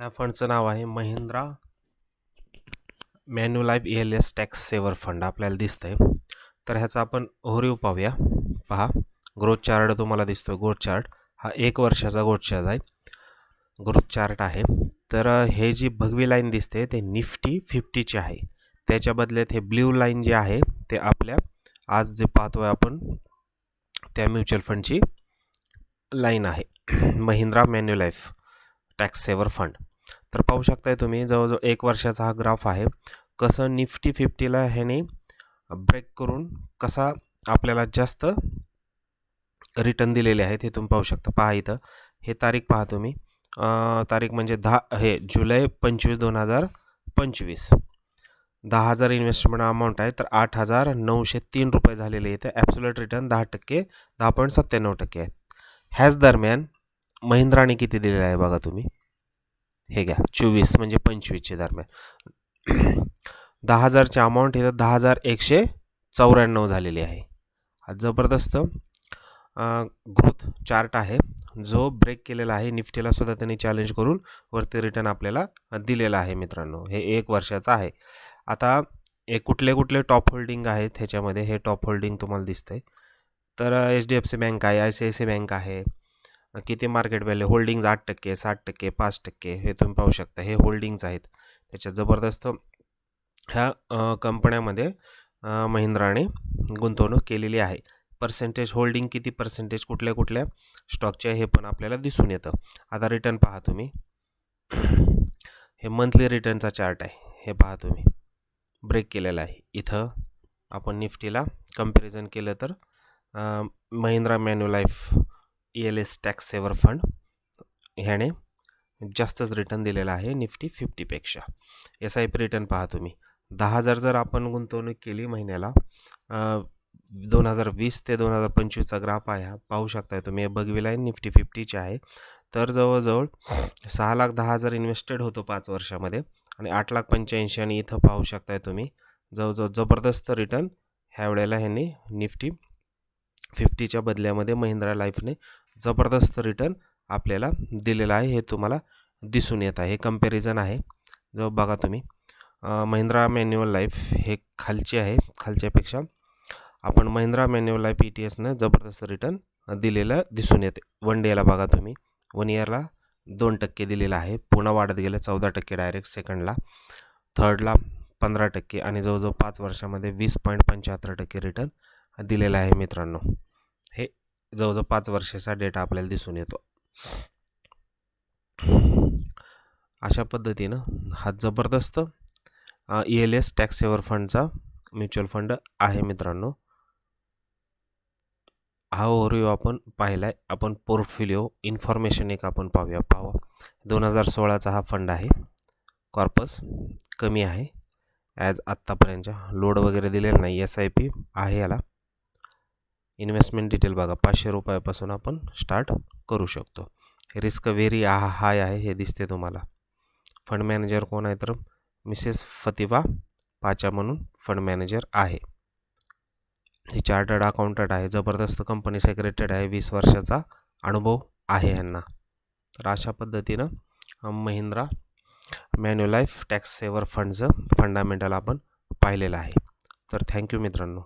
ह्या फंडचं नाव आहे Mahindra Manulife E L S tax saver fund आपल्याला दिसतंय. तर ह्याचा आपण ओव्हरव्ह्यू पाहूया. पहा ग्रोथ चार्ट तुम्हाला दिसतोय. ग्रोथ चार्ट हा एक वर्षाचा ग्रोथ चार्ट आहे. ग्रोथ चार्ट आहे. तर हे जी भगवी लाईन दिसते ते निफ्टी फिफ्टीची आहे. त्याच्या बदल्यात हे ब्ल्यू लाईन जे आहे ते आपल्या आज जे पाहतो आहे आपण त्या म्युच्युअल फंडची लाईन आहे. Mahindra Manulife tax saver fund. तर पाहू शकताय तुम्ही जवळजवळ एक वर्षाचा हा ग्राफ आहे. कसं निफ्टी फिफ्टीला ह्याने ब्रेक करून कसा आपल्याला जास्त रिटर्न दिलेले आहेत हे तुम्ही पाहू शकता. पहा इथं हे तारीख पहा तुम्ही. तारीख म्हणजे दहा हे जुलै पंचवीस दोन हजार पंचवीस. दहा हजार इन्व्हेस्टमेंट अमाऊंट आहे तर आठ हजार नऊशे तीन रुपये झालेले इथे. ॲब्सोल्युट रिटर्न दहा टक्के दहा पॉईंट सत्त्याण्णव टक्के आहेत ह्याच दरम्यान महिंद्राने किती दिलेलं आहे बघा तुम्ही. हे घ्या चोवीस म्हणजे पंचवीसचे दरम्यान. दहा हजारचे अमाऊंट इथं दहा हजार एकशे चौऱ्याण्णव झालेली आहे. हा जबरदस्त ग्रोथ चार्ट आहे. जो ब्रेक केलेला आहे निफ्टीला सुद्धा त्यांनी चॅलेंज करून वरती रिटर्न आपल्याला दिलेला आहे मित्रांनो. हे एक वर्षाचं आहे. आता हे कुठले कुठले टॉप होल्डिंग आहेत ह्याच्यामध्ये हे टॉप होल्डिंग तुम्हाला दिसतंय. तर H D F C bank आहे I C I C bank आहे. किती मार्केट व्हॅल्यू होल्डिंग्ज आठ टक्के साठ टक्के पाच टक्के हे तुम्ही पाहू शकता. हे होल्डिंग्ज आहेत. त्याच्यात जबरदस्त ह्या कंपन्यामध्ये महिंद्राने गुंतवणूक केलेली आहे. पर्सेंटेज होल्डिंग किती पर्सेंटेज कुठल्या कुठल्या स्टॉकचे आहे हे पण आपल्याला दिसून येतं. आता रिटर्न पहा तुम्ही. हे मंथली रिटर्नचा चार्ट आहे. हे पहा तुम्ही. ब्रेक केलेला आहे. इथं आपण निफ्टीला कंपॅरिझन केलं तर Mahindra Manulife E L S tax saver fund ह्याने जास्तच रिटर्न दिलेला आहे निफ्टी फिफ्टीपेक्षा एस आय पी रिटर्न पहा तुम्ही. दहा हजार जर आपण गुंतवणूक केली महिन्याला दोन हजार वीस ते दोन हजार पंचवीसचा ग्राफ आहे हा. पाहू शकताय तुम्ही. हे बघविला आहे निफ्टी फिफ्टीचे आहे. तर जवळजवळ सहा लाख दहा हजार इन्व्हेस्टेड होतो पाच वर्षामध्ये आणि आठ लाख पंच्याऐंशी आणि इथं पाहू शकताय तुम्ही. जवळजवळ जबरदस्त रिटर्न ह्या वेळेला ह्यांनी निफ्टी फिफ्टीच्या बदल्यामध्ये महिंद्रा लाईफने जबरदस्त रिटर्न आपल्याला दिलेला आहे हे तुम्हाला दिसून येत आहे. हे कंपॅरिझन आहे. जो बघा तुम्ही महिंद्रा मॅन्युअल लाईफ हे खालची आहे. खालच्यापेक्षा आपण Mahindra Manulife E T एसनं जबरदस्त रिटर्न दिलेलं दिसून येते. वन डेला बघा तुम्ही वन इयरला दोन टक्के दिलेलं आहे. पुन्हा वाढत गेलं चौदा टक्के डायरेक्ट सेकंडला थर्डला पंधरा टक्के आणि जवळजवळ पाच वर्षामध्ये वीस पॉईंट पंच्याहत्तर टक्के रिटर्न दिलेला आहे मित्रांनो. हे जवळजवळ पाच वर्षाचा डेटा आपल्याला दिसून येतो. अशा पद्धतीनं हा जबरदस्त E L S tax saver फंडचा म्युच्युअल फंड आहे मित्रांनो. हा ओव्हरव्ह्यू आपण पाहिला आहे आपण पोर्टफोलिओ इन्फॉर्मेशन एक आपण पाहूया. पाहावा दोन हजार सोळाचा हा फंड आहे. कॉर्पस कमी आहे. ॲज आत्तापर्यंतच्या लोड वगैरे दिलेला नाही. एस आय पी आहे याला. इन्व्हेस्टमेंट डिटेल बघा पाचशे रुपयापासून आपण स्टार्ट करू शकतो. रिस्क व्हेरी हा हाय आहे हे दिसते तुम्हाला. फंड मॅनेजर कोण आहे तर मिसेस फतिबा पाचा म्हणून फंड मॅनेजर आहे. ही चार्टर्ड अकाउंटंट आहे जबरदस्त कंपनी सेक्रेटरी आहे वीस वर्षाचा अनुभव आहे यांना. तर अशा पद्धतीनं महिंद्रा मॅन्युलाईफ टॅक्स सेवर फंडचं फंडामेंटल आपण पाहिलेलं आहे. तर थँक्यू मित्रांनो.